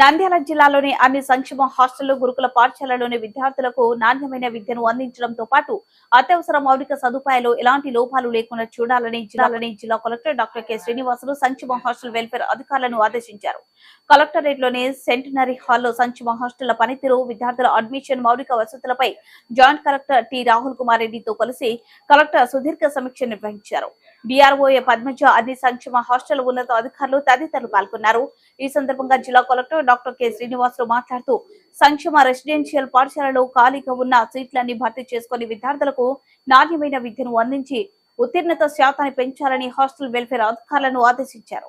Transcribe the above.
నంద్యాల జిల్లాలోని అన్ని సంక్షేమ హాస్టళ్ళు గురుకుల పాఠశాలలోని విద్యార్థులకు నాణ్యమైన విద్యను అందించడంతో పాటు అత్యవసర మౌలిక సదుపాయాలు ఎలాంటి లోపాలు లేకుండా చూడాలని జిల్లాలని జిల్లా కలెక్టర్ డాక్టర్ కె. శ్రీనివాసులు సంక్షేమ హాస్టల్ వెల్ఫేర్ అధికారులను ఆదేశించారు. కలెక్టరేట్లోని సెంటనరీ హాల్లో సంక్షేమ హాస్టళ్ళ పనితీరు విద్యార్థుల అడ్మిషన్ మౌలిక వసతులపై joint collector T. Rahul Kumar రెడ్డితో కలిసి కలెక్టర్ సుదీర్ఘ సమీక్ష నిర్వహించారు. డిఆర్ఓఏ పద్మజ అన్ని సంక్షేమ హాస్టల్ ఉన్నత అధికారులు తదితరులు పాల్గొన్నారు. ఈ సందర్భంగా జిల్లా కలెక్టర్ డాక్టర్ కె శ్రీనివాసరావు మాట్లాడుతూ సంక్షేమ రెసిడెన్షియల్ పాఠశాలలో ఖాళీగా ఉన్న సీట్లన్నీ భర్తీ చేసుకుని విద్యార్థులకు నాణ్యమైన విద్యను అందించి ఉత్తీర్ణత శాతాన్ని పెంచాలని హాస్టల్ వెల్ఫేర్ అధికారులను ఆదేశించారు.